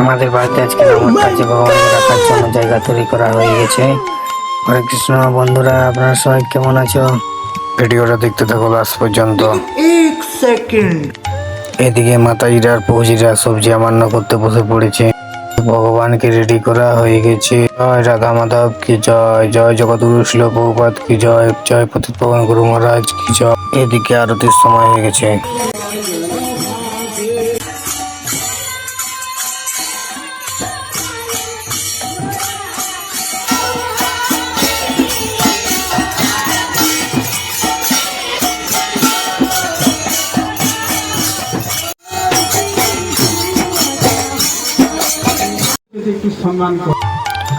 আমাদের বাড়িতে আজকে আমার কাছে ভগবান রাখার জন্য জায়গা তৈরি করা হয়ে গেছে। হরে কৃষ্ণ বন্ধুরা আপনারা সবাই কেমন আছো? ভিডিওটা দেখতে থাকো লাস্ট পর্যন্ত। এদিকে মাতাজিরা পৌজিরা সবজি আমান্য করতে বসে পড়েছে। ভগবানকে রেডি করা হয়ে গেছে। জয় রাধা মাধব কি জয় জয় জগৎগুরু শিল প্রভুপাত কি জয় জয় প্রতিপবন গুরু মহারাজ কি জয়। এদিকে আরতির সময় হয়ে গেছে।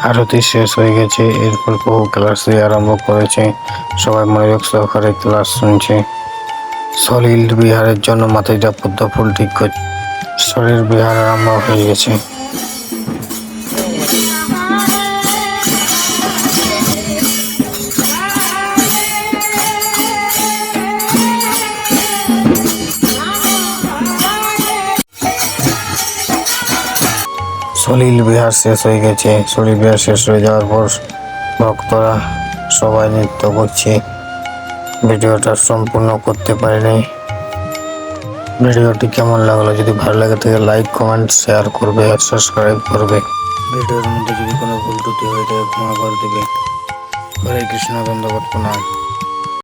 আরতি শেষ হয়ে গেছে। এরপর বহু ক্লাস দিয়ে আরম্ভ করেছে। সবাই মনোযোগ সহকারে ক্লাস শুনছে। সলিল বিহারের জন্য মাথায় পদ্ম ফুল ঠিক করছে শরীর বিহার আরম্ভ হয়ে গেছে। সলিল বিহার শেষ হয়ে গেছে। সলিল বিহার শেষ হয়ে যাওয়ার পর ভক্তরা সবাই নৃত্য করছে। ভিডিওটা সম্পূর্ণ করতে পারিনি। ভিডিওটি কেমন লাগল? যদি ভালো লাগে থাকে লাইক কমেন্ট শেয়ার করবে আর সাবস্ক্রাইব করবে। ভিডিওর মধ্যে যদি কোনো ভুল ত্রুটি হয়ে থাকে, ক্ষমা করে দেবে। হরে কৃষ্ণ প্রণাম